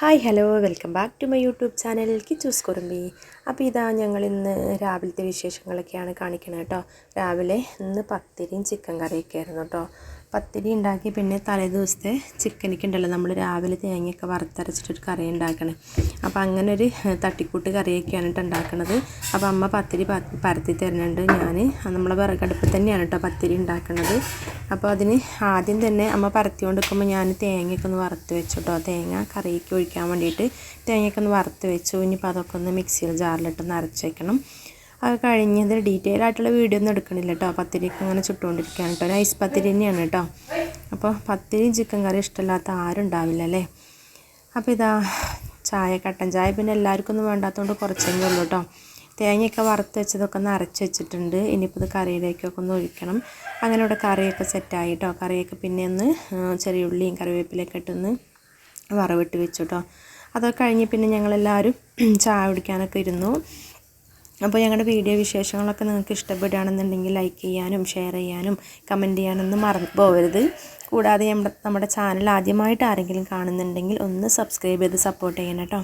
Hi hello welcome back to my YouTube channel Kichus Kurumbi. അപ്പോൾ ഇതാ ഞങ്ങൾ ഇന്ന് രാവിലത്തെ വിശേഷങ്ങളൊക്കെയാണ് കാണിക്കുന്നത് കേട്ടോ. രാവിലെ ഇന്ന് പത്തിരിയും ചിക്കൻ കറിയൊക്കെ ആയിരുന്നു കേട്ടോ. പത്തിരി ഉണ്ടാക്കി പിന്നെ തലേ ദിവസത്തെ ചിക്കനൊക്കെ ഉണ്ടല്ലോ. നമ്മൾ രാവിലെ തേങ്ങയൊക്കെ വറുത്തരച്ചിട്ടൊരു കറി ഉണ്ടാക്കണേ. അപ്പോൾ അങ്ങനെ ഒരു തട്ടിക്കൂട്ട് കറിയൊക്കെയാണ് കേട്ടോ ഉണ്ടാക്കണത്. അപ്പോൾ അമ്മ പത്തിരി പരത്തി തരുന്നുണ്ട്. ഞാൻ നമ്മളെ വിറകടുപ്പിൽ തന്നെയാണ് കേട്ടോ പത്തിരി ഉണ്ടാക്കുന്നത് അപ്പോൾ അതിന് ആദ്യം തന്നെ അമ്മ പരത്തി കൊണ്ടിരിക്കുമ്പോൾ ഞാൻ തേങ്ങയൊക്കെ ഒന്ന് വറുത്ത് വെച്ചു കേട്ടോ തേങ്ങ കറിയൊക്കെ ഒഴിക്കാൻ വേണ്ടിയിട്ട് തേങ്ങയൊക്കെ ഒന്ന് വറുത്ത് വെച്ചു. ഇനിയിപ്പോൾ അതൊക്കെ ഒന്ന് മിക്സിയിൽ ജാറിലിട്ടൊന്ന് നിറച്ച് വെക്കണം. അത് കഴിഞ്ഞത് ഡീറ്റെയിൽ ആയിട്ടുള്ള വീഡിയോ ഒന്നും എടുക്കണില്ല കേട്ടോ പത്തിരിക്ക് അങ്ങനെ ചുട്ടുകൊണ്ടിരിക്കുകയാണ് കേട്ടോ ഐസ് പത്തിരി തന്നെയാണ് കേട്ടോ അപ്പോൾ പത്തിരിയും ചിക്കൻ കറി ഇഷ്ടമില്ലാത്ത ആരും ഉണ്ടാവില്ല അല്ലേ? അപ്പോൾ ഇതാ ചായ കട്ടൻ ചായ പിന്നെ എല്ലാവർക്കും ഒന്നും വേണ്ടാത്തതുകൊണ്ട് കുറച്ചെങ്കിലും ഉള്ളൂ കേട്ടോ തേങ്ങയൊക്കെ വറുത്ത് വെച്ചതൊക്കെ ഒന്ന് അരച്ച് വെച്ചിട്ടുണ്ട്. ഇനിയിപ്പോൾ ഇത് കറിയിലേക്കൊക്കെ ഒന്ന് ഒഴിക്കണം. അങ്ങനെ ഇവിടെ കറിയൊക്കെ സെറ്റായി കേട്ടോ കറിയൊക്കെ പിന്നെ ഒന്ന് ചെറിയ ഉള്ളിയും കറിവേപ്പിലൊക്കെ ഇട്ടൊന്ന് വറവിട്ട് വെച്ചു കേട്ടോ അതൊക്കെ കഴിഞ്ഞ് പിന്നെ ഞങ്ങളെല്ലാവരും ചായ കുടിക്കാനൊക്കെ ഇരുന്നു. അപ്പോൾ ഞങ്ങളുടെ വീഡിയോ വിശേഷങ്ങളൊക്കെ നിങ്ങൾക്ക് ഇഷ്ടപ്പെടുകയാണെന്നുണ്ടെങ്കിൽ ലൈക്ക് ചെയ്യാനും ഷെയർ ചെയ്യാനും കമന്റ് ചെയ്യാനൊന്നും മറന്നു പോകരുത്. കൂടാതെ നമ്മുടെ നമ്മുടെ ചാനൽ ആദ്യമായിട്ട് ആരെങ്കിലും കാണുന്നുണ്ടെങ്കിൽ ഒന്ന് സബ്സ്ക്രൈബ് ചെയ്ത് സപ്പോർട്ട് ചെയ്യണം കേട്ടോ.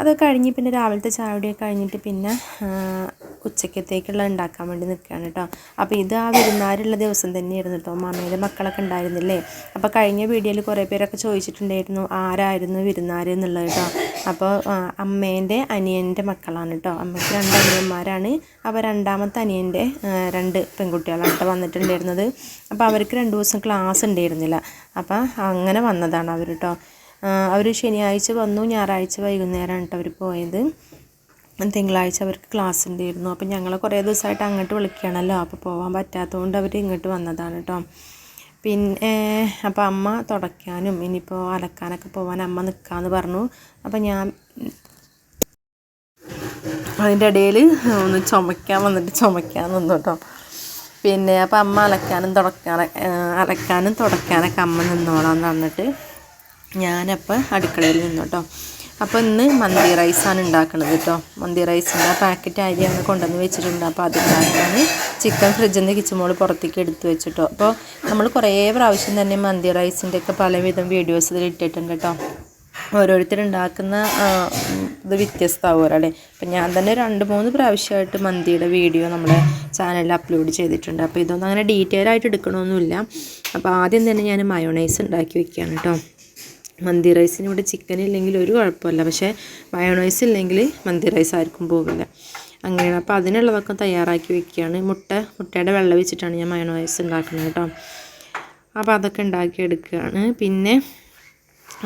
അതൊക്കെ കഴിഞ്ഞ് പിന്നെ രാവിലത്തെ ചായ കുടിയൊക്കെ കഴിഞ്ഞിട്ട് പിന്നെ ഉച്ചക്കത്തേക്കുള്ള ഉണ്ടാക്കാൻ വേണ്ടി നിൽക്കുകയാണ് കേട്ടോ. അപ്പോൾ ഇത് ആ വിരുന്നാരുള്ള ദിവസം തന്നെയായിരുന്നു കേട്ടോ. മാമയുടെ മക്കളൊക്കെ ഉണ്ടായിരുന്നില്ലേ? അപ്പോൾ കഴിഞ്ഞ വീഡിയോയിൽ കുറേ പേരൊക്കെ ചോദിച്ചിട്ടുണ്ടായിരുന്നു ആരായിരുന്നു വിരുന്നാർ എന്നുള്ളത് കേട്ടോ. അപ്പോൾ അമ്മേന്റെ അനിയന്റെ മക്കളാണ് കേട്ടോ. അമ്മയ്ക്ക് രണ്ട് അനിയന്മാരാണ്. അപ്പോൾ രണ്ടാമത്തെ അനിയന്റെ രണ്ട് പെൺകുട്ടികളാണ് കേട്ടോ വന്നിട്ടുണ്ടായിരുന്നത്. അപ്പോൾ അവർക്ക് രണ്ട് ദിവസം ക്ലാസ് ഉണ്ടായിരുന്നില്ല. അപ്പോൾ അങ്ങനെ വന്നതാണ് അവർ കേട്ടോ. അവർ ശനിയാഴ്ച വന്നു ഞായറാഴ്ച വൈകുന്നേരമാണ് കേട്ടോ അവർ പോയത്. തിങ്കളാഴ്ച അവർക്ക് ക്ലാസ് ഉണ്ടായിരുന്നു. അപ്പോൾ ഞങ്ങൾ കുറേ ദിവസമായിട്ട് അങ്ങോട്ട് വിളിക്കുകയാണല്ലോ. അപ്പോൾ പോകാൻ പറ്റാത്തതുകൊണ്ട് അവർ ഇങ്ങോട്ട് വന്നതാണ് കേട്ടോ പിന്നെ അപ്പോൾ അമ്മ തുടയ്ക്കാനും ഇനിയിപ്പോൾ അലക്കാനൊക്കെ പോകാൻ അമ്മ നിൽക്കാമെന്ന് പറഞ്ഞു. അപ്പോൾ ഞാൻ അതിന്റെ ഇടയിൽ ഒന്ന് ചുമയ്ക്കാൻ വന്നിട്ട് ചുമയ്ക്കാൻ നിന്നു കേട്ടോ പിന്നെ അപ്പോൾ അമ്മ അലക്കാനും തുടക്കാൻ അലക്കാനും തുടയ്ക്കാനൊക്കെ അമ്മ നിന്നോളാന്ന് പറഞ്ഞിട്ട് ഞാനപ്പോൾ അടുക്കളയിൽ നിന്നു കേട്ടോ അപ്പോൾ ഇന്ന് മന്തി റൈസാണ് ഉണ്ടാക്കുന്നത് കേട്ടോ മന്തി റൈസിന്റെ പാക്കറ്റ് അരി അങ്ങ് കൊണ്ടുവന്ന് വെച്ചിട്ടുണ്ട്. അപ്പോൾ അതുണ്ടാക്കാൻ ചിക്കൻ ഫ്രിഡ്ജിൽ നിന്ന് കിച്ചുമോൾ പുറത്തേക്ക് എടുത്ത് വെച്ചിട്ടോ. അപ്പോൾ നമ്മൾ കുറേ പ്രാവശ്യം തന്നെ മന്തി റൈസിന്റെ ഒക്കെ പലവിധം വീഡിയോസ് ഇതിൽ ഇട്ടിട്ടുണ്ട് കേട്ടോ ഓരോരുത്തരുണ്ടാക്കുന്ന ഇത് വ്യത്യസ്തമാവും ഒരാളെ. അപ്പം ഞാൻ തന്നെ രണ്ട് മൂന്ന് പ്രാവശ്യമായിട്ട് മന്തിയുടെ വീഡിയോ നമ്മുടെ ചാനലിൽ അപ്ലോഡ് ചെയ്തിട്ടുണ്ട്. അപ്പോൾ ഇതൊന്നും അങ്ങനെ ഡീറ്റെയിൽ ആയിട്ട് എടുക്കണമൊന്നുമില്ല അപ്പോൾ ആദ്യം തന്നെ ഞാൻ മയോണൈസ് ഉണ്ടാക്കി വെക്കുകയാണ് കേട്ടോ മന്തി റൈസിന് ഇവിടെ ചിക്കൻ ഇല്ലെങ്കിൽ ഒരു കുഴപ്പമില്ല. പക്ഷേ മയോണൈസ് ഇല്ലെങ്കിൽ മന്തി റൈസ് ആർക്കും പോകില്ല അങ്ങനെയാണ്. അപ്പോൾ അതിനുള്ളതൊക്കെ തയ്യാറാക്കി വെക്കുകയാണ്. മുട്ട മുട്ടയുടെ വെള്ളം വെച്ചിട്ടാണ് ഞാൻ മയോണൈസ് ഉണ്ടാക്കുന്നത് കേട്ടോ. അപ്പോൾ അതൊക്കെ ഉണ്ടാക്കിയെടുക്കുകയാണ്. പിന്നെ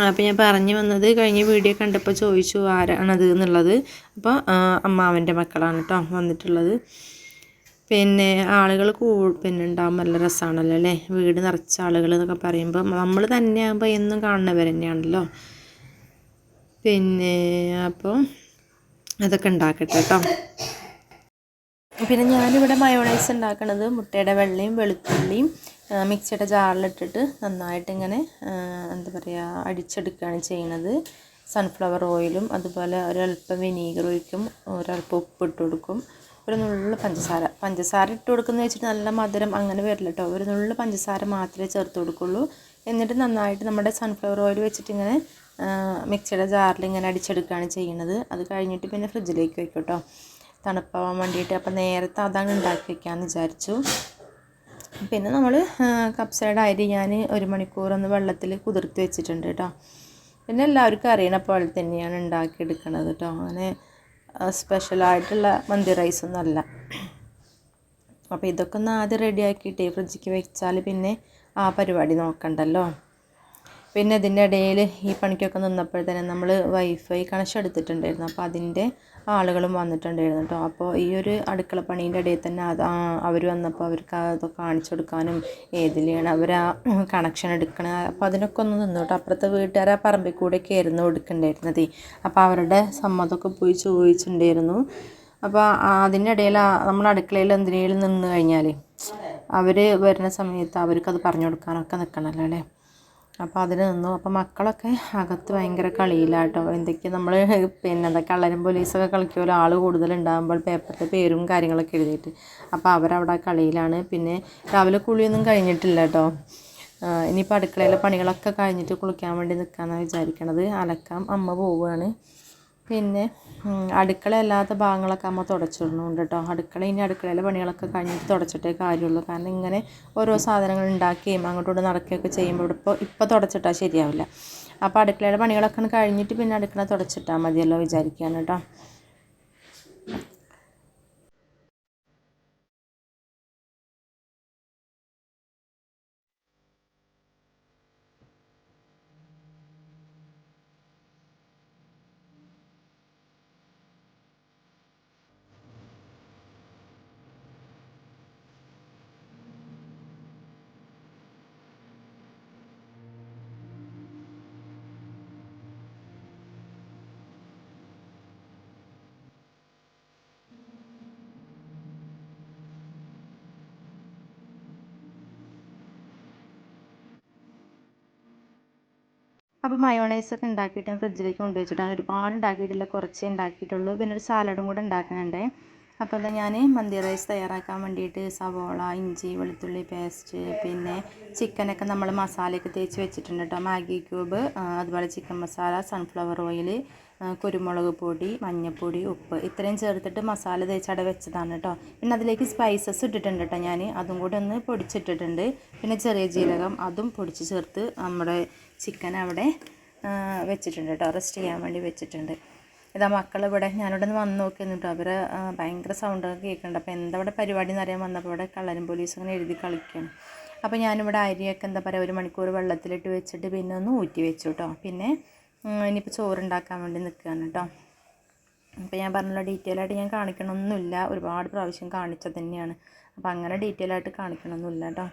അപ്പോൾ ഞാൻ പറഞ്ഞു വന്നത് കഴിഞ്ഞ വീഡിയോ കണ്ടപ്പോൾ ചോദിച്ചു ആരാണത് എന്നുള്ളത്. അപ്പോൾ അമ്മാവന്റെ മക്കളാണ് കേട്ടോ വന്നിട്ടുള്ളത്. പിന്നെ ആളുകൾ കൂ പിന്നെ ഉണ്ടാകുമ്പോൾ നല്ല രസമാണല്ലോ അല്ലേ? വീട് നിറച്ച ആളുകൾ എന്നൊക്കെ പറയുമ്പോൾ നമ്മൾ തന്നെ ആകുമ്പോൾ എന്നും കാണുന്നവർ തന്നെയാണല്ലോ. പിന്നെ അപ്പോൾ അതൊക്കെ ഉണ്ടാക്കട്ടെ കേട്ടോ. പിന്നെ ഞാനിവിടെ മയോണൈസ് ഉണ്ടാക്കണത് മുട്ടയുടെ വെള്ളയും വെളുത്തുള്ളിയും മിക്സിയുടെ ജാറിലിട്ടിട്ട് നന്നായിട്ട് ഇങ്ങനെ എന്താ പറയുക അടിച്ചെടുക്കുകയാണ് ചെയ്യണത്. സൺഫ്ലവർ ഓയിലും അതുപോലെ ഒരല്പം വിനീഗർ ഒഴിക്കും ഒരല്പം ഉപ്പിട്ട് കൊടുക്കും. ഒരു നുള്ളു പഞ്ചസാര. പഞ്ചസാര ഇട്ട് കൊടുക്കുന്നത് വെച്ചിട്ട് നല്ല മധുരം അങ്ങനെ വരില്ല കേട്ടോ ഒരു നുള്ളു പഞ്ചസാര മാത്രമേ ചേർത്ത് കൊടുക്കുള്ളൂ. എന്നിട്ട് നന്നായിട്ട് നമ്മുടെ സൺഫ്ലവർ ഓയിൽ വെച്ചിട്ട് ഇങ്ങനെ മിക്സിയുടെ ജാറിൽ ഇങ്ങനെ അടിച്ചെടുക്കുകയാണ് ചെയ്യുന്നത്. അത് കഴിഞ്ഞിട്ട് പിന്നെ ഫ്രിഡ്ജിലേക്ക് വെക്കും കേട്ടോ തണുപ്പാവാൻ വേണ്ടിയിട്ട്. അപ്പോൾ നേരത്തെ അതാണ് ഉണ്ടാക്കി വെക്കാമെന്ന് വിചാരിച്ചു. പിന്നെ നമ്മൾ കപ്സയുടെ അരി ഞാൻ ഒരു മണിക്കൂറൊന്ന് വെള്ളത്തിൽ കുതിർത്ത് വെച്ചിട്ടുണ്ട് കേട്ടോ പിന്നെ എല്ലാവർക്കും അറിയണ പോലെ തന്നെയാണ് ഉണ്ടാക്കിയെടുക്കണത് കേട്ടോ അങ്ങനെ സ്പെഷ്യലായിട്ടുള്ള മന്തി റൈസൊന്നും അല്ല. അപ്പോൾ ഇതൊക്കെ ഒന്ന് ആദ്യം റെഡിയാക്കിയിട്ട് ഫ്രിഡ്ജിക്ക് വെച്ചാൽ പിന്നെ ആ പരിപാടി നോക്കണ്ടല്ലോ. പിന്നെ ഇതിന്റെ ഇടയിൽ ഈ പണിക്കൊക്കെ നിന്നപ്പോൾ തന്നെ നമ്മൾ വൈഫൈ കണക്ഷൻ എടുത്തിട്ടുണ്ടായിരുന്നു. അപ്പോൾ അതിന്റെ ആളുകളും വന്നിട്ടുണ്ടായിരുന്നു കേട്ടോ അപ്പോൾ ഈ ഒരു അടുക്കള പണീന്റെ ഇടയിൽ തന്നെ അത് അവർ വന്നപ്പോൾ അവർക്ക് അത് കാണിച്ചു കൊടുക്കാനും ഏതിലാണ് അവർ ആ കണക്ഷൻ എടുക്കണത് അപ്പോൾ അതിനൊക്കെ ഒന്ന് നിന്നു കേട്ടോ അപ്പുറത്തെ വീട്ടുകാർ ആ പറമ്പിൽ കൂടെയൊക്കെ ആയിരുന്നു എടുക്കണ്ടായിരുന്നത്. അപ്പോൾ അവരുടെ സമ്മതമൊക്കെ പോയി ചോദിച്ചിട്ടുണ്ടായിരുന്നു. അപ്പോൾ അതിനിടയിൽ നമ്മൾ അടുക്കളയിൽ എന്തിനേലും നിന്ന് കഴിഞ്ഞാൽ അവർ വരുന്ന സമയത്ത് അവർക്കത് പറഞ്ഞു കൊടുക്കാനൊക്കെ നിൽക്കണമല്ലോ അല്ലേ? അപ്പോൾ അതിന് നിന്നു. അപ്പോൾ മക്കളൊക്കെ അകത്ത് ഭയങ്കര കളിയിലാട്ടോ. എന്തൊക്കെ നമ്മൾ പിന്നെ എന്താ കള്ളരും പോലീസൊക്കെ കളിക്കുമല്ലോ ആൾ കൂടുതലുണ്ടാകുമ്പോൾ പേപ്പറിൽ പേരും കാര്യങ്ങളൊക്കെ എഴുതിയിട്ട്. അപ്പോൾ അവരവിടെ കളിയിലാണ്. പിന്നെ രാവിലെ കുളിയൊന്നും കഴിഞ്ഞിട്ടില്ല കേട്ടോ ഇനിയിപ്പോൾ അടുക്കളയിലെ പണികളൊക്കെ കഴിഞ്ഞിട്ട് കുളിക്കാൻ വേണ്ടി നിൽക്കാമെന്നാണ് വിചാരിക്കണത്. അലക്കാം അമ്മ പോവുകയാണ് പിന്നെ അടുക്കള അല്ലാത്ത ഭാഗങ്ങളൊക്കെ അമ്മ തുടച്ചിടുന്നുണ്ട് കേട്ടോ അടുക്കള ഇനി അടുക്കളയിലെ പണികളൊക്കെ കഴിഞ്ഞിട്ട് തുടച്ചിട്ടേ കാര്യമുള്ളൂ. കാരണം ഇങ്ങനെ ഓരോ സാധനങ്ങൾ ഉണ്ടാക്കുകയും അങ്ങോട്ടോട്ട് നടക്കുകയൊക്കെ ചെയ്യുമ്പോൾ ഇവിടെ ഇപ്പോൾ ഇപ്പോൾ തുടച്ചിട്ടാൽ ശരിയാവില്ല. അപ്പോൾ അടുക്കളയുടെ പണികളൊക്കെ കഴിഞ്ഞിട്ട് പിന്നെ അടുക്കള തുടച്ചിട്ടാൽ മതിയല്ലോ വിചാരിക്കുകയാണ് കേട്ടോ അപ്പോൾ മയോണൈസ് ഒക്കെ ഉണ്ടാക്കിയിട്ട് ഞാൻ ഫ്രിഡ്ജിലേക്ക് കൊണ്ടുവച്ചിട്ടാണ് ഒരുപാട് ഉണ്ടാക്കിയിട്ടില്ല കുറച്ചേ ഉണ്ടാക്കിയിട്ടുള്ളൂ. പിന്നെ ഒരു സാലഡും കൂടെ ഉണ്ടാക്കാനുണ്ട് അപ്പോൾ ഞാൻ മന്തി റൈസ് തയ്യാറാക്കാൻ വേണ്ടിയിട്ട് സവോള ഇഞ്ചി വെളുത്തുള്ളി പേസ്റ്റ് പിന്നെ ചിക്കനൊക്കെ നമ്മൾ മസാലയൊക്കെ തേച്ച് വെച്ചിട്ടുണ്ട് കേട്ടോ മാഗി ക്യൂബ് അതുപോലെ ചിക്കൻ മസാല സൺഫ്ലവർ ഓയിൽ കുരുമുളക് പൊടി മഞ്ഞൾപ്പൊടി ഉപ്പ് ഇത്രയും ചേർത്തിട്ട് മസാല തേച്ചട വെച്ചതാണ് കേട്ടോ പിന്നെ അതിലേക്ക് സ്പൈസസ് ഇട്ടിട്ടുണ്ട് കേട്ടോ ഞാൻ. അതും കൂടി ഒന്ന് പൊടിച്ചിട്ടിട്ടുണ്ട്. പിന്നെ ചെറിയ ജീരകം അതും പൊടിച്ച് ചേർത്ത് നമ്മുടെ ചിക്കൻ അവിടെ വെച്ചിട്ടുണ്ട് കേട്ടോ റെസ്റ്റ് ചെയ്യാൻ വേണ്ടി വെച്ചിട്ടുണ്ട്. ഇതാ മക്കൾ ഇവിടെ ഞാനിവിടെ നിന്ന് വന്ന് നോക്കിയിരുന്നു കേട്ടോ അവർ ഭയങ്കര സൗണ്ടൊക്കെ കേൾക്കുന്നുണ്ട്. അപ്പോൾ എന്താ ഇവിടെ പരിപാടി എന്ന് അറിയാൻ വന്നപ്പോൾ ഇവിടെ കള്ളനും പോലീസ് അങ്ങനെ എഴുതി കളിക്കുകയാണ് അപ്പോൾ ഞാനിവിടെ അരിയൊക്കെ എന്താ പറയുക ഒരു മണിക്കൂർ വെള്ളത്തിലിട്ട് വെച്ചിട്ട് പിന്നെ ഒന്ന് ഊറ്റി വെച്ചു കേട്ടോ പിന്നെ ഇനിയിപ്പോൾ ചോറുണ്ടാക്കാൻ വേണ്ടി നിൽക്കുകയാണ് കേട്ടോ അപ്പോൾ ഞാൻ പറഞ്ഞല്ലോ ഡീറ്റെയിൽ ആയിട്ട് ഞാൻ കാണിക്കണമൊന്നുമില്ല ഒരുപാട് പ്രാവശ്യം കാണിച്ചത് തന്നെയാണ്. അപ്പോൾ അങ്ങനെ ഡീറ്റെയിൽ ആയിട്ട് കാണിക്കണമൊന്നുമില്ല കേട്ടോ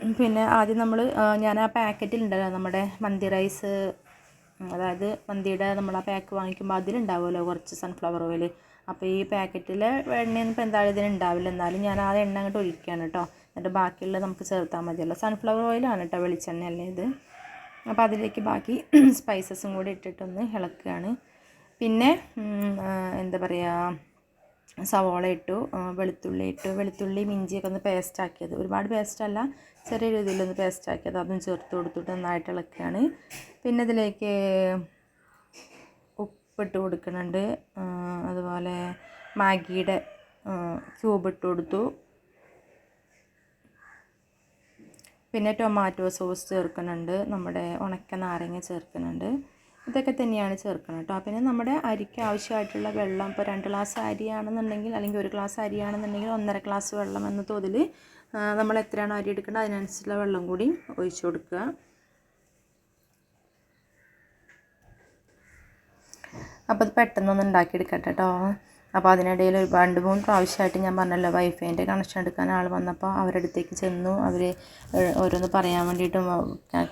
പിന്നെ ആദ്യം നമ്മൾ ഞാൻ ആ പാക്കറ്റിലുണ്ടല്ലോ നമ്മുടെ മന്തി റൈസ് അതായത് മന്തിയുടെ നമ്മൾ ആ പാക്ക് വാങ്ങിക്കുമ്പോൾ അതിലുണ്ടാവുമല്ലോ കുറച്ച് സൺഫ്ലവർ ഓയിൽ അപ്പോൾ ഈ പാക്കറ്റിലെ എണ്ണയൊന്നും ഇപ്പോൾ എന്തായാലും ഇതിന് ഉണ്ടാവില്ല. എന്നാലും ഞാൻ ആ എണ്ണ അങ്ങോട്ട് ഒഴിക്കുകയാണ് കേട്ടോ. എന്നിട്ട് ബാക്കിയുള്ള നമുക്ക് ചേർത്താൽ മതിയല്ലോ. സൺഫ്ലവർ ഓയിലാണ് കേട്ടോ വെളിച്ചെണ്ണയല്ലേ ഇത്. അപ്പോൾ അതിലേക്ക് ബാക്കി സ്പൈസസും കൂടി ഇട്ടിട്ടൊന്ന് ഇളക്കുകയാണ്. പിന്നെ എന്താ പറയുക സവോള ഇട്ടു വെളുത്തുള്ളി ഇട്ടു. വെളുത്തുള്ളി ഇഞ്ചിയൊക്കെ ഒന്ന് പേസ്റ്റ് ആക്കിയത്. ഒരുപാട് പേസ്റ്റ് അല്ല ചെറിയ രീതിയിലൊന്ന് പേസ്റ്റ് ആക്കിയത്. അതും ചേർത്ത് കൊടുത്തിട്ട് നന്നായിട്ട് ഇളക്കുകയാണ്. പിന്നെ ഇതിലേക്ക് ഉപ്പിട്ട് കൊടുക്കുന്നുണ്ട്. അതുപോലെ മാഗിയുടെ ക്യൂബ് ഇട്ട് കൊടുത്തു. പിന്നെ ടൊമാറ്റോ സോസ് ചേർക്കുന്നുണ്ട്. നമ്മുടെ ഉണക്ക നാരങ്ങ ചേർക്കുന്നുണ്ട്. ഇതൊക്കെ തന്നെയാണ് ചേർക്കുന്നത് കേട്ടോ. പിന്നെ നമ്മുടെ അരിക്ക് ആവശ്യമായിട്ടുള്ള വെള്ളം ഇപ്പോൾ രണ്ട് ഗ്ലാസ് അരിയാണെന്നുണ്ടെങ്കിൽ അല്ലെങ്കിൽ ഒരു ഗ്ലാസ് അരിയാണെന്നുണ്ടെങ്കിൽ ഒന്നര ഗ്ലാസ് വെള്ളം എന്ന തോതിൽ നമ്മൾ എത്രയാണോ അരി എടുക്കേണ്ടത് അതിനനുസരിച്ചുള്ള വെള്ളം കൂടി ഒഴിച്ചു കൊടുക്കുക. അപ്പോൾ അത് പെട്ടെന്നൊന്ന് ഉണ്ടാക്കിയെടുക്കട്ടെ കേട്ടോ. അപ്പോൾ അതിനിടയിൽ ഒരു രണ്ട് മൂന്ന് പ്രാവശ്യമായിട്ട് ഞാൻ പറഞ്ഞല്ലോ വൈഫൈന്റെ കണക്ഷൻ എടുക്കാൻ ആൾ വന്നപ്പോൾ അവരുടെ അടുത്തേക്ക് ചെന്നു അവർ ഓരോന്ന് പറയാൻ വേണ്ടിയിട്ടും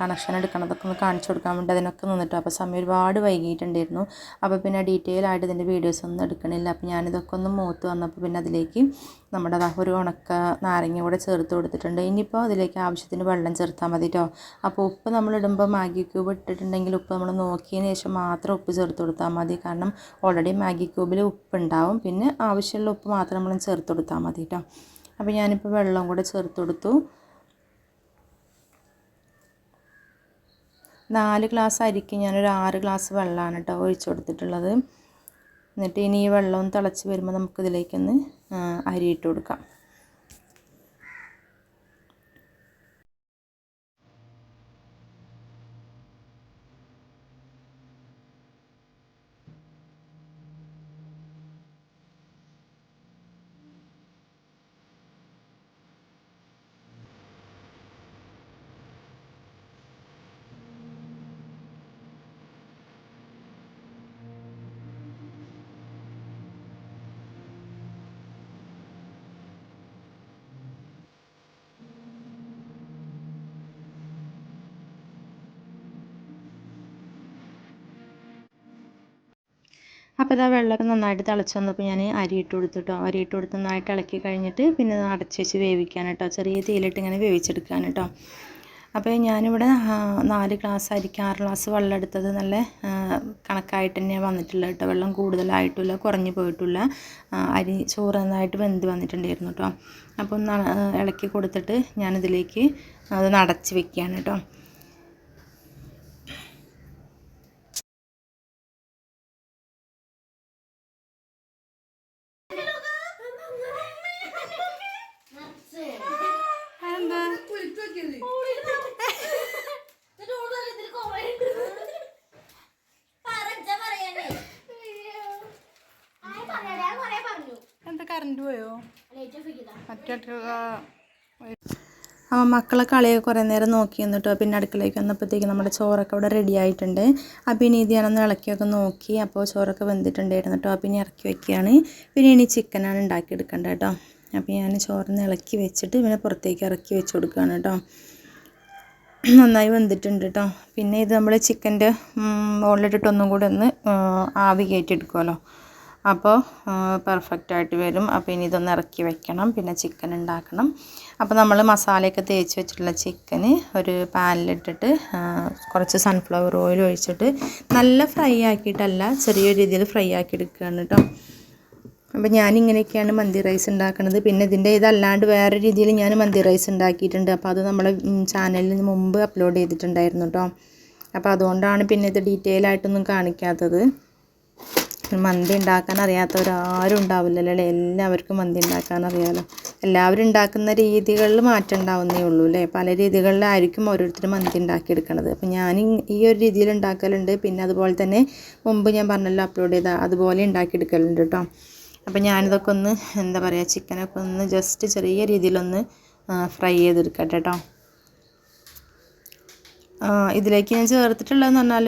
കണക്ഷൻ എടുക്കണതൊക്കെ ഒന്ന് കാണിച്ചു കൊടുക്കാൻ വേണ്ടി അതിനൊക്കെ നിന്നിട്ടു. അപ്പോൾ സമയം ഒരുപാട് വൈകിയിട്ടുണ്ടായിരുന്നു. അപ്പോൾ പിന്നെ ഡീറ്റെയിൽ ആയിട്ട് ഇതിന്റെ വീഡിയോസ് ഒന്നും എടുക്കണില്ല. അപ്പോൾ ഞാനിതൊക്കെ ഒന്ന് മൂത്ത് വന്നപ്പോൾ പിന്നെ അതിലേക്ക് നമ്മുടെ ഒരു ഉണക്ക നാരങ്ങ കൂടെ ചേർത്ത് കൊടുത്തിട്ടുണ്ട്. ഇനിയിപ്പോൾ അതിലേക്ക് ആവശ്യത്തിന് വെള്ളം ചേർത്താൽ മതി കേട്ടോ അപ്പോൾ ഉപ്പ് നമ്മൾ ഇടുമ്പോൾ മാഗി ക്യൂബ് ഇട്ടിട്ടുണ്ടെങ്കിൽ ഉപ്പ് നമ്മൾ നോക്കിയതിന് ശേഷം മാത്രം ഉപ്പ് ചേർത്ത് കൊടുത്താൽ മതി. കാരണം ഓൾറെഡി മാഗി ക്യൂബിൽ ഉപ്പ് ഉണ്ടാവും പിന്നെ ആവശ്യമുള്ള ഉപ്പ് മാത്രം നമ്മൾ ചേർത്ത് കൊടുത്താൽ മതി കേട്ടോ അപ്പോൾ ഞാനിപ്പോൾ വെള്ളം കൂടെ ചേർത്ത് കൊടുത്തു. നാല് ഗ്ലാസ് അരിക്ക് ഞാനൊരു ആറ് ഗ്ലാസ് വെള്ളമാണ് കേട്ടോ ഒഴിച്ചു കൊടുത്തിട്ടുള്ളത്. എന്നിട്ട് ഇനി ഈ വെള്ളം തിളച്ച് വരുമ്പോൾ നമുക്കിതിലേക്കൊന്ന് അരി ഇട്ട് കൊടുക്കാം. അപ്പോൾ ഇതാ വെള്ളമൊക്കെ നന്നായിട്ട് തിളച്ച് വന്നപ്പോൾ ഞാൻ അരി ഇട്ട് കൊടുത്തു കേട്ടോ അരി ഇട്ട് കൊടുത്ത് നന്നായിട്ട് ഇളക്കി കഴിഞ്ഞിട്ട് പിന്നെ അടച്ച് വെച്ച് വേവിക്കാൻ കേട്ടോ ചെറിയ തീയിലിട്ട് ഇങ്ങനെ വേവിച്ചെടുക്കാൻ കേട്ടോ അപ്പോൾ ഞാനിവിടെ നാല് ഗ്ലാസ് അരിക്ക് ആറ് ഗ്ലാസ് വെള്ളം എടുത്തത് നല്ല കണക്കായിട്ട് തന്നെ വന്നിട്ടുള്ളത് കേട്ടോ വെള്ളം കൂടുതലായിട്ടില്ല കുറഞ്ഞു പോയിട്ടില്ല. അരി ചോറ് നന്നായിട്ട് വെന്ത് വന്നിട്ടുണ്ടായിരുന്നു കേട്ടോ അപ്പോൾ ഇളക്കി കൊടുത്തിട്ട് ഞാനിതിലേക്ക് അത് നടച്ച് വെക്കുകയാണ് കേട്ടോ അപ്പോൾ മക്കളെ കളിയൊക്കെ കുറേ നേരം നോക്കി നിന്നിട്ടോ. പിന്നെ അടുക്കളയ്ക്ക് വന്നപ്പോഴത്തേക്ക് നമ്മുടെ ചോറൊക്കെ അവിടെ റെഡി ആയിട്ടുണ്ട്. അപ്പോൾ ഇനി ഇത് ഞാനൊന്ന് ഇളക്കിയൊക്കെ നോക്കി അപ്പോൾ ചോറൊക്കെ വെന്തിട്ടുണ്ടായിരുന്നു കേട്ടോ. അപ്പോൾ ഇനി ഇറക്കി വെക്കുകയാണ്. പിന്നെ ഇനി ചിക്കനാണ് ഉണ്ടാക്കിയെടുക്കേണ്ടത് കേട്ടോ. അപ്പോൾ ഞാൻ ചോറിന് ഇളക്കി വെച്ചിട്ട് പിന്നെ പുറത്തേക്ക് ഇറക്കി വെച്ച് കൊടുക്കുകയാണ് കേട്ടോ. നന്നായി വെന്തിട്ടുണ്ട് കേട്ടോ. പിന്നെ ഇത് നമ്മൾ ചിക്കന്റെ മുകളിലിട്ടിട്ട് ഒന്നും കൂടെ ഒന്ന് ആവി ആവി കയറ്റിയെടുക്കുമല്ലോ. അപ്പോൾ പെർഫെക്റ്റ് ആയിട്ട് വരും. അപ്പോൾ ഇനി ഇതൊന്ന് ഇറക്കി വെക്കണം. പിന്നെ ചിക്കൻ ഉണ്ടാക്കണം. അപ്പോൾ നമ്മൾ മസാലയൊക്കെ തേച്ച് വെച്ചിട്ടുള്ള ചിക്കന് ഒരു പാനിലിട്ടിട്ട് കുറച്ച് സൺഫ്ലവർ ഓയിൽ ഒഴിച്ചിട്ട് നല്ല ഫ്രൈ ആക്കിയിട്ടല്ല ചെറിയ രീതിയിൽ ഫ്രൈ ആക്കി എടുക്കുകയാണ് കേട്ടോ. അപ്പോൾ ഞാനിങ്ങനെയൊക്കെയാണ് മന്തി റൈസ് ഉണ്ടാക്കുന്നത് പിന്നെ ഇതിന്റെ ഇതല്ലാണ്ട് വേറെ രീതിയിൽ ഞാൻ മന്തി റൈസ് ഉണ്ടാക്കിയിട്ടുണ്ട്. അപ്പോൾ അത് നമ്മുടെ ചാനലിൽ മുമ്പ് അപ്ലോഡ് ചെയ്തിട്ടുണ്ടായിരുന്നു കേട്ടോ. അപ്പോൾ അതുകൊണ്ടാണ് പിന്നെ ഇത് ഡീറ്റെയിൽ ആയിട്ടൊന്നും കാണിക്കാത്തത്. മന്തി ഉണ്ടാക്കാൻ അറിയാത്തവരാരും ഉണ്ടാവില്ലല്ലോ അല്ലേ? എല്ലാവർക്കും മന്തി ഉണ്ടാക്കാൻ അറിയാമല്ലോ എല്ലാവരും ഉണ്ടാക്കുന്ന രീതികളിൽ മാറ്റം ഉണ്ടാവുന്നേ ഉള്ളൂ അല്ലേ? പല രീതികളിലായിരിക്കും ഓരോരുത്തരും മന്തി ഉണ്ടാക്കിയെടുക്കണത്. അപ്പോൾ ഞാൻ ഈ- ഒരു രീതിയിൽ ഉണ്ടാക്കലുണ്ട്. പിന്നെ അതുപോലെ തന്നെ മുമ്പ് ഞാൻ പറഞ്ഞല്ലോ അപ്ലോഡ് ചെയ്ത അതുപോലെ ഉണ്ടാക്കിയെടുക്കലുണ്ട് കേട്ടോ. അപ്പോൾ ഞാനിതൊക്കെ ഒന്ന് എന്താ പറയുക ചിക്കനൊക്കെ ഒന്ന് ജസ്റ്റ് ചെറിയ രീതിയിലൊന്ന് ഫ്രൈ ചെയ്തെടുക്കട്ടെ കേട്ടോ. ഇതിലേക്ക് ഞാൻ ചേർത്തിട്ടുള്ളതെന്ന് പറഞ്ഞാൽ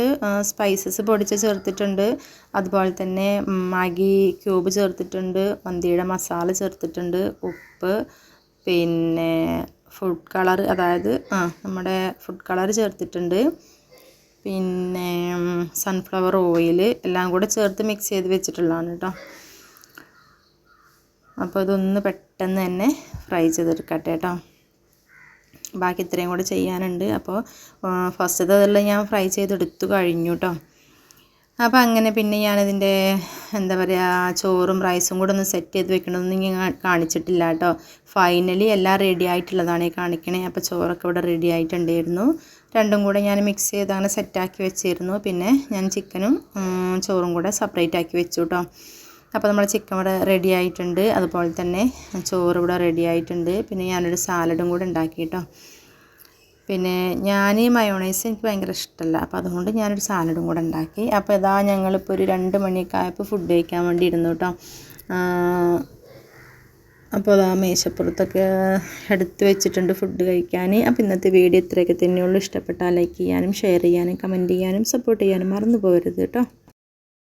സ്പൈസസ് പൊടിച്ച് ചേർത്തിട്ടുണ്ട്. അതുപോലെ തന്നെ മാഗി ക്യൂബ് ചേർത്തിട്ടുണ്ട് മന്തിയുടെ മസാല ചേർത്തിട്ടുണ്ട് ഉപ്പ് പിന്നെ ഫുഡ് കളർ അതായത് ആ നമ്മുടെ ഫുഡ് കളർ ചേർത്തിട്ടുണ്ട്. പിന്നെ സൺഫ്ലവർ ഓയിൽ എല്ലാം കൂടെ ചേർത്ത് മിക്സ് ചെയ്ത് വെച്ചിട്ടുള്ളതാണ് കേട്ടോ അപ്പോൾ ഇതൊന്ന് പെട്ടെന്ന് തന്നെ ഫ്രൈ ചെയ്തെടുക്കട്ടെ കേട്ടോ ബാക്കി ഇത്രയും കൂടെ ചെയ്യാനുണ്ട്. അപ്പോൾ ഫസ്റ്റത്തെ അതെല്ലാം ഞാൻ ഫ്രൈ ചെയ്തെടുത്തു കഴിഞ്ഞു കേട്ടോ അപ്പോൾ അങ്ങനെ പിന്നെ ഞാനതിന്റെ എന്താ പറയുക ചോറും റൈസും കൂടെ ഒന്ന് സെറ്റ് ചെയ്ത് വെക്കണമെന്ന് ഞാൻ കാണിച്ചിട്ടില്ല കേട്ടോ ഫൈനലി എല്ലാം റെഡി ആയിട്ടുള്ളതാണ് കാണിക്കണേ. അപ്പോൾ ചോറൊക്കെ ഇവിടെ റെഡി ആയിട്ടുണ്ടായിരുന്നു. രണ്ടും കൂടെ ഞാൻ മിക്സ് ചെയ്ത് അങ്ങനെ സെറ്റാക്കി വെച്ചിരുന്നു. പിന്നെ ഞാൻ ചിക്കനും ചോറും കൂടെ സെപ്പറേറ്റ് ആക്കി വെച്ചു കേട്ടോ അപ്പോൾ നമ്മുടെ ചിക്കൻ ഇവിടെ റെഡി ആയിട്ടുണ്ട്. അതുപോലെ തന്നെ ചോറ് ഇവിടെ റെഡി ആയിട്ടുണ്ട്. പിന്നെ ഞാനൊരു സാലഡും കൂടെ ഉണ്ടാക്കി കേട്ടോ പിന്നെ ഞാൻ ഈ മയോണൈസ് എനിക്ക് ഭയങ്കര ഇഷ്ടമല്ല അപ്പോൾ അതുകൊണ്ട് ഞാനൊരു സാലഡും കൂടെ ഉണ്ടാക്കി. അപ്പോൾ ഇതാ ഞങ്ങളിപ്പോൾ ഒരു രണ്ട് മണിയൊക്കെ ആയപ്പോൾ ഫുഡ് കഴിക്കാൻ വേണ്ടി ഇരുന്നു കേട്ടോ അപ്പോൾ അതാ മേശപ്പുറത്തൊക്കെ എടുത്ത് വെച്ചിട്ടുണ്ട് ഫുഡ് കഴിക്കാൻ. അപ്പോൾ ഇന്നത്തെ വീഡിയോ ഇത്രയൊക്കെ തന്നെയുള്ളൂ. ഇഷ്ടപ്പെട്ടാൽ ലൈക്ക് ചെയ്യാനും ഷെയർ ചെയ്യാനും കമന്റ് ചെയ്യാനും സപ്പോർട്ട് ചെയ്യാനും മറന്നു പോകരുത് കേട്ടോ